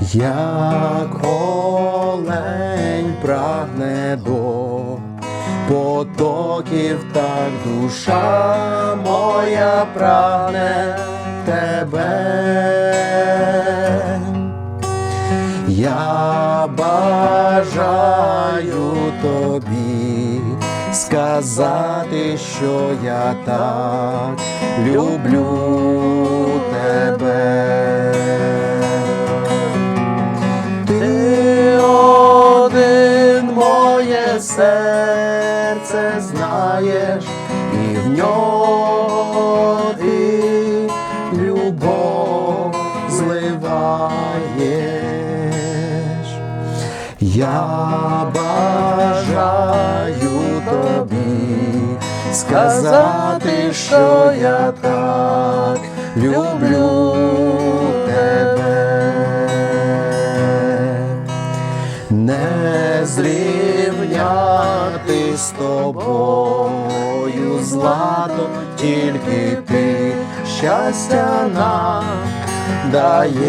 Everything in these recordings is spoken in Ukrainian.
як олень прагне до потоків, так душа моя прагне тебе. Я бажаю тобі сказати, що я так люблю моє серце знаєш, і в нього ти любов зливаєш. Я бажаю тобі сказати, що я так люблю з тобою злато, тільки ти щастя нам даєш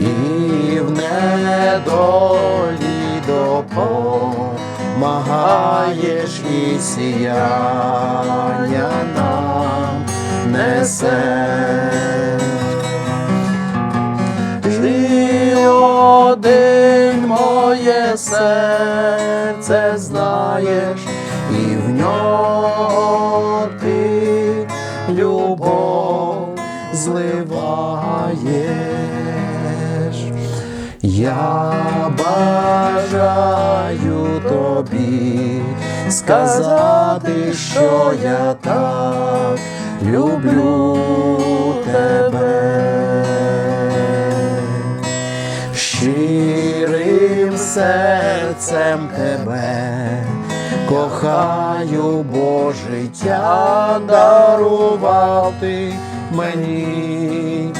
і в недолі допомагаєш і сіяння нам несеш. Ти один любов зливаєш. Я бажаю тобі сказати, що я так люблю тебе. Щирим серцем тебе кохаю, бо життя дарував ти мені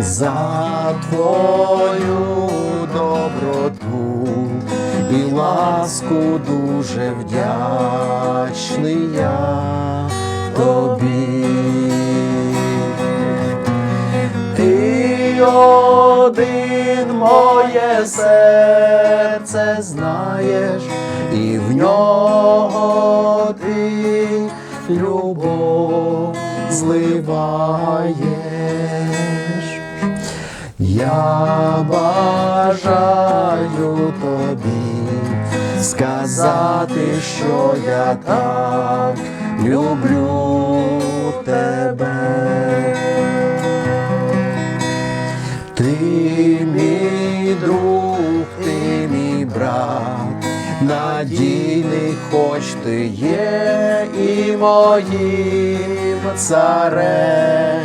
за твою доброту і ласку дуже вдячний я тобі. Ти один моє серце знаєш, і в нього ти любов зливаєш. Я бажаю тобі сказати, що я так люблю брат, надійний, хоч ти є і моїм царем.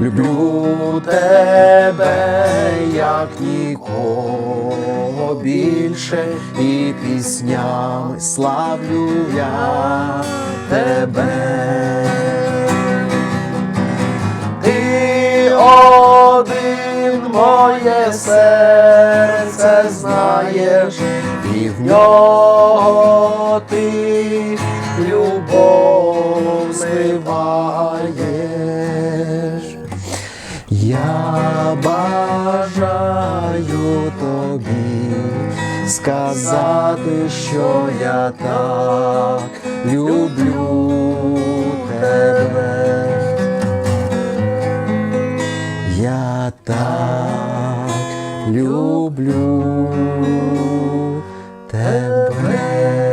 Люблю тебе, як нікого більше, і піснями славлю я тебе. Ти один моє серце Бажаю тобі сказати, що я так люблю тебе. Я так люблю тебе.